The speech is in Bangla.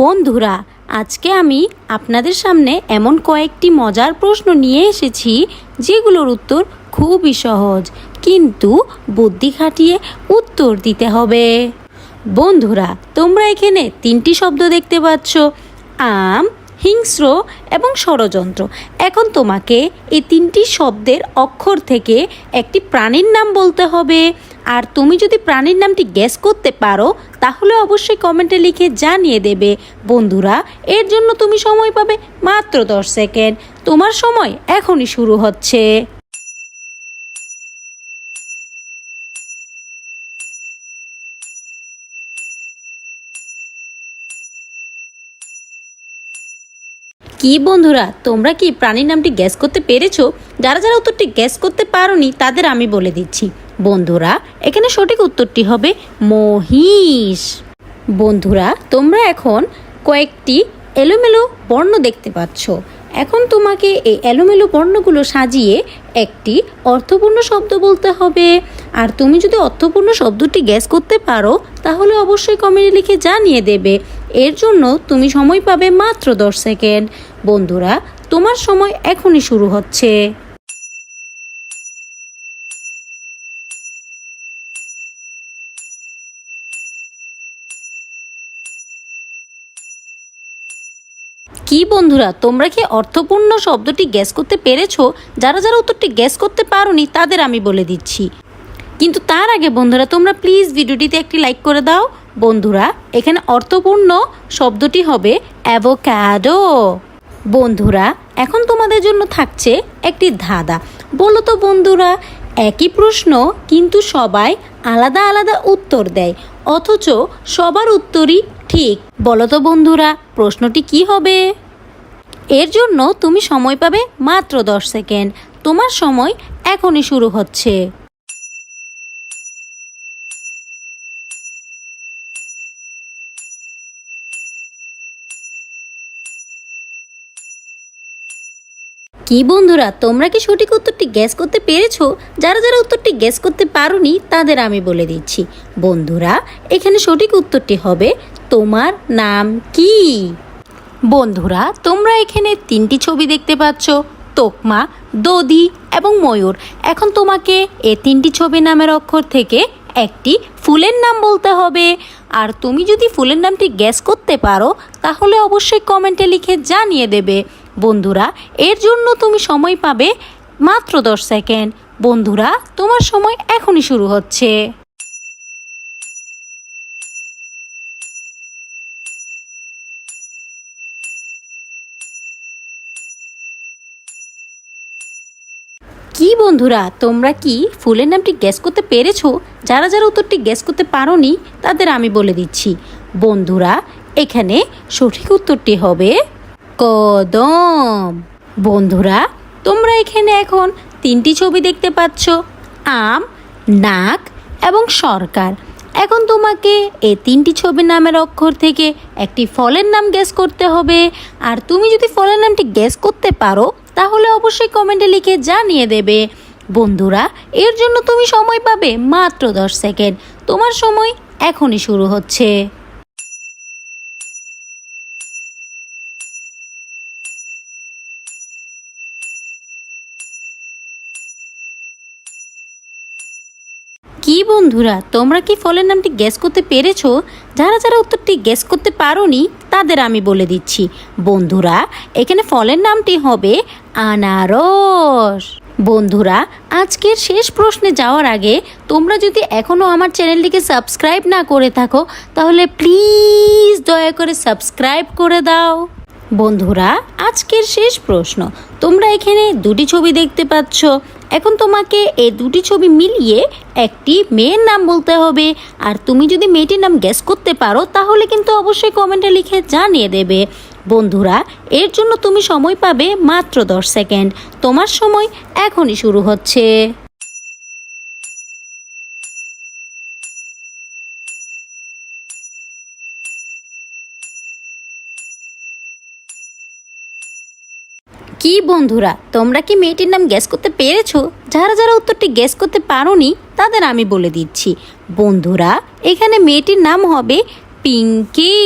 বন্ধুরা, আজকে আমি আপনাদের সামনে এমন কয়েকটি মজার প্রশ্ন নিয়ে এসেছি, যেগুলোর উত্তর খুবই সহজ, কিন্তু বুদ্ধি খাটিয়ে উত্তর দিতে হবে। বন্ধুরা, তোমরা এখানে তিনটি শব্দ দেখতে পাচ্ছ, আম, হিংস্র এবং ষড়যন্ত্র। এখন তোমাকে এই তিনটি শব্দের অক্ষর থেকে একটি প্রাণীর নাম বলতে হবে। আর তুমি যদি প্রাণীর নামটি গ্যাস করতে পারো, তাহলে অবশ্যই কমেন্টে লিখে জানিয়ে দেবে। বন্ধুরা, এর জন্য তুমি সময় পাবে মাত্র দশ সেকেন্ড তোমার সময় এখনই শুরু হচ্ছে। কি বন্ধুরা, তোমরা কি প্রাণীর নামটি গ্যাস করতে পেরেছ? যারা যারা উত্তরটি গ্যাস করতে পারোনি, তাদের আমি বলে দিচ্ছি। বন্ধুরা, এখানে সঠিক উত্তরটি হবে মহিষ। বন্ধুরা, তোমরা এখন কয়েকটি এলোমেলো বর্ণ দেখতে পাচ্ছ। এখন তোমাকে এই এলোমেলো বর্ণগুলো সাজিয়ে একটি অর্থপূর্ণ শব্দ বলতে হবে। আর তুমি যদি অর্থপূর্ণ শব্দটি গ্যাস করতে পারো, তাহলে অবশ্যই কমেন্টে লিখে জানিয়ে দেবে। এর জন্য তুমি সময় পাবে মাত্র দশ সেকেন্ড। বন্ধুরা, তোমার সময় এখনই শুরু হচ্ছে। কি বন্ধুরা, তোমরা কি অর্থপূর্ণ শব্দটি গ্যাস করতে পেরেছ? যারা যারা উত্তরটি গ্যাস করতে পারোনি, তাদের আমি বলে দিচ্ছি। কিন্তু তার আগে বন্ধুরা, তোমরা প্লিজ ভিডিওটিতে একটি লাইক করে দাও। বন্ধুরা, এখানে অর্থপূর্ণ শব্দটি হবে অ্যাভোক্যাডো বন্ধুরা, এখন তোমাদের জন্য থাকছে একটি ধাঁধা। বলো তো বন্ধুরা, একই প্রশ্ন কিন্তু সবাই আলাদা আলাদা উত্তর দেয়, অথচ সবার উত্তরই ঠিক। বলো তো বন্ধুরা প্রশ্নটি কি হবে? এর জন্য তুমি সময় পাবে মাত্র দশ সেকেন্ড। তোমার সময় এখনই শুরু হচ্ছে। কি বন্ধুরা, তোমরা কি সঠিক উত্তরটি গ্যাস করতে পেরেছ? যারা যারা উত্তরটি গ্যাস করতে পারোনি, তাদের আমি বলে দিচ্ছি। বন্ধুরা, এখানে সঠিক উত্তরটি হবে তোমার নাম কি? বন্ধুরা, তোমরা এখানে তিনটি ছবি দেখতে পাচ্ছ। তোকমা, দদি এবং ময়ূর। এখন তোমাকে এ তিনটি ছবি নামের অক্ষর থেকে একটি ফুলের নাম বলতে হবে। আর তুমি যদি ফুলের নামটি গ্যাস করতে পারো, তাহলে অবশ্যই কমেন্টে লিখে জানিয়ে দেবে। বন্ধুরা, এর জন্য তুমি সময় পাবে মাত্র দশ সেকেন্ড। বন্ধুরা, তোমার সময় এখনই শুরু হচ্ছে। কি বন্ধুরা, তোমরা কি ফুলের নামটি গ্যাস করতে পেরেছ? যারা যারা উত্তরটি গ্যাস করতে পারোনি, তাদের আমি বলে দিচ্ছি। বন্ধুরা, এখানে সঠিক উত্তরটি হবে কদম। বন্ধুরা, তোমরা এখানে এখন তিনটি ছবি দেখতে পাচ্ছ, আম, নাক এবং সরকার। এখন তোমাকে এই তিনটি ছবির নামের অক্ষর থেকে একটি ফলের নাম গ্যাস করতে হবে। আর তুমি যদি ফলের নামটি গ্যাস করতে পারো তাহলে অবশ্যই কমেন্টে লিখে জানিয়ে দেবে। বন্ধুরা, এর জন্য তুমি সময় পাবে মাত্র দশ সেকেন্ড। তোমার সময় এখনই শুরু হচ্ছে। কি বন্ধুরা, তোমরা কি ফলের নামটি গ্যাস করতে পেরেছ? যারা যারা উত্তরটি গ্যাস করতে পারোনি, তাদের আমি বলে দিচ্ছি। বন্ধুরা, এখানে ফলের নামটি হবে আনারস। বন্ধুরা, আজকের শেষ প্রশ্নে যাওয়ার আগে তোমরা যদি এখনও আমার চ্যানেলটিকে সাবস্ক্রাইব না করে থাকো, তাহলে প্লিজ দয়া করে সাবস্ক্রাইব করে দাও। বন্ধুরা, আজকের শেষ প্রশ্ন। তোমরা এখানে দুটি ছবি দেখতে পাচ্ছ। এখন তোমাকে এই দুটি ছবি মিলিয়ে একটি মেয়ের নাম বলতে হবে। আর তুমি যদি মেয়েটির নাম গ্যাস করতে পারো, তাহলে কিন্তু অবশ্যই কমেন্টে লিখে জানিয়ে দেবে। বন্ধুরা, এর জন্য তুমি সময় পাবে মাত্র দশ সেকেন্ড। তোমার সময় এখনই শুরু হচ্ছে। কি বন্ধুরা, তোমরা কি মেয়েটির নাম গ্যাস করতে পেরেছ? যারা যারা উত্তরটি গ্যাস করতে পারোনি, তাদের আমি বলে দিচ্ছি। বন্ধুরা, এখানে মেয়েটির নাম হবে পিঙ্কি।